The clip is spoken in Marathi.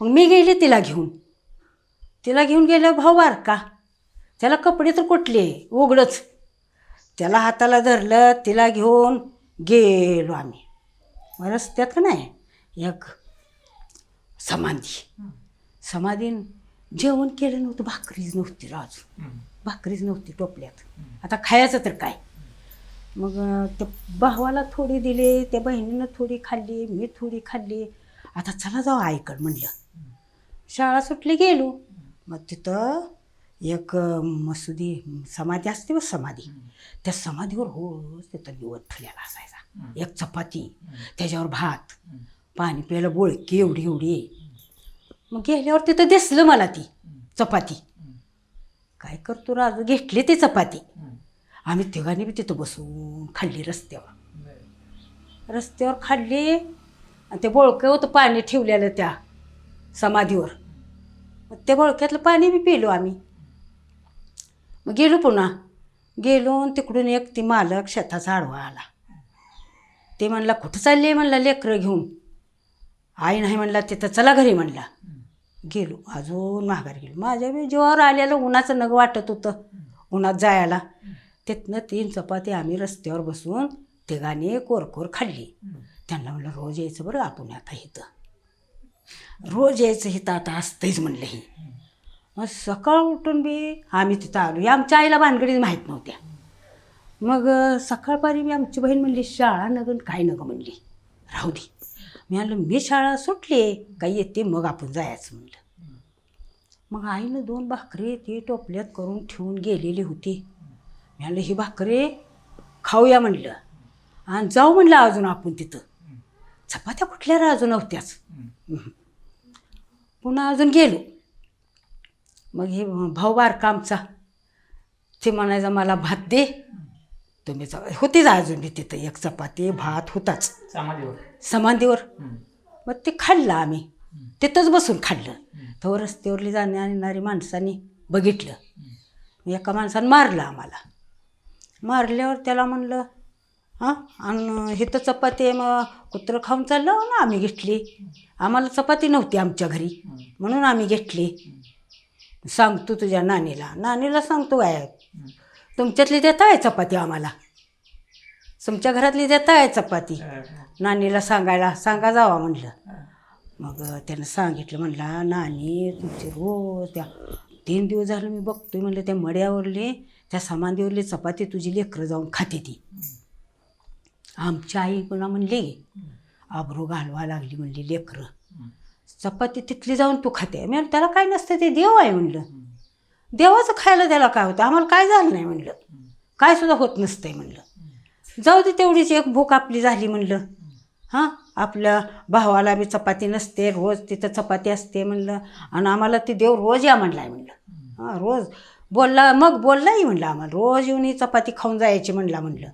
मग मी गेले तिला घेऊन. तिला घेऊन गेलं भाऊ बारका त्याला कपडे तर कुठले? उघडच. त्याला हाताला धरलं तिला घेऊन गेलो आम्ही. मग रस्त्यात का नाही? एक समाधी. समाधीन जेवण केलं नव्हतं भाकरीच नव्हती राजू भाकरीच नव्हती टोपल्यात. आता खायचं तर काय? मग त्या भावाला थोडी दिले त्या बहिणीनं थोडी खाल्ली मी थोडी खाल्ली. आता चला जाऊ आईकडं म्हणलं. शाळा सुटली गेलो. मग तिथं एक मसुदी समाधी असते बघ समाधी. त्या समाधीवर रोज तिथं निवड ठेवलेला असायचा एक चपाती त्याच्यावर भात पाणी प्यायला बोळकी एवढी एवढी. मग गेल्यावर तिथं दिसलं मला ती चपाती. काय करतो राजू घेतली ती चपाती. आम्ही तिघांनी बी तिथं बसून खाल्ली रस्त्यावर. रस्त्यावर खाल्ली आणि ते बोळकं होतं पाणी ठेवलेलं त्या समाधीवर. मग त्या बोळक्यातलं पाणी बी पिलो आम्ही. मग गेलो पुन्हा. गेलो तिकडून एक ती मालक शेताचा आडवा आला. ते म्हणला कुठं चालले म्हणला लेकरं घेऊन. आई नाही म्हणला तिथं चला घरी म्हणला. गेलो. अजून माघारी गेलो. माझ्या बी जेव्हा आलेलं उन्हाचं नग वाटत होतं उन्हात जायला. तिथनं तीन चपाती आम्ही रस्त्यावर बसून तिघाने कोरकोर खाल्ली. त्यांना म्हणलं रोज यायचं बरं आपण आता इथं. रोज यायचं इथं आता असतंच म्हणलं ही. मग सकाळ उठून बी आम्ही तिथं आलो. या आमच्या आईला भानगडीच माहीत नव्हत्या. मग सकाळपारी मी आमची बहीण म्हणली शाळा नगन काय नगं? म्हणली. राहू दे. मी म्हणलं मी शाळा सुटली काही येते मग आपण जायचं. म्हणलं. मग आईनं दोन भाकरी ती टोपल्यात करून ठेवून गेलेली होती. मी म्हणलं ही भाकरी खाऊया. म्हणलं. आणि जाऊ म्हणलं अजून आपण तिथं. चपात्या कुठल्या अजून नव्हत्याच. पुन्हा अजून गेलो. मग हे भाऊ बारका आमचा ते म्हणायचा मला भात दे. तुम्ही जा. होतीच अजून बी तिथं एक चपाती भात होताच. समाधीवर. समाधीवर. मग ते खाल्लं आम्ही. तिथंच बसून खाल्लं. तर रस्त्यावरली जाण्या येणारी माणसांनी बघितलं. एका माणसानं मारलं आम्हाला. मारल्यावर त्याला म्हणलं हां? आणि हे तर चपाती आहे मग कुत्रं खाऊन चाललं ना आम्ही घेतली. आम्हाला चपाती नव्हती आमच्या घरी. म्हणून आम्ही घेतली. सांगतो तुझ्या नानीला. नानीला सांगतो आहे तुमच्यातली देता आहे चपाती आम्हाला. तुमच्या घरातली देता आहे चपाती. नानीला सांगायला सांगा जावा म्हणलं. मग त्यानं सांगितलं म्हणला नानी तुमची रोज त्या तीन दिवस झालं मी बघतोय म्हणलं त्या मड्यावरली त्या सामान देवरली चपाती तुझी लेकरं जाऊन खाते ती. आमची आई पुन्हा म्हणली आबरू घालवा लागली म्हणली लेकरं. चपाती तिथली जाऊन तू खाते. मी त्याला काय नसतं ते देव आहे म्हणलं. देवाचं खायला त्याला काय होतं? आम्हाला काय झालं नाही म्हणलं. काय सुद्धा होत नसतंय म्हणलं. जाऊ दे तेवढीच एक भूक आपली झाली म्हणलं. हां आपल्या भावाला बी चपाती नसते रोज तिथं चपाती असते म्हणलं. आणि आम्हाला ते देव रोज या म्हणलाय म्हणलं. हां रोज. बोलला मग बोललाही म्हणलं आम्हाला. रोज येऊन ही चपाती खाऊन जायची म्हणला म्हणलं.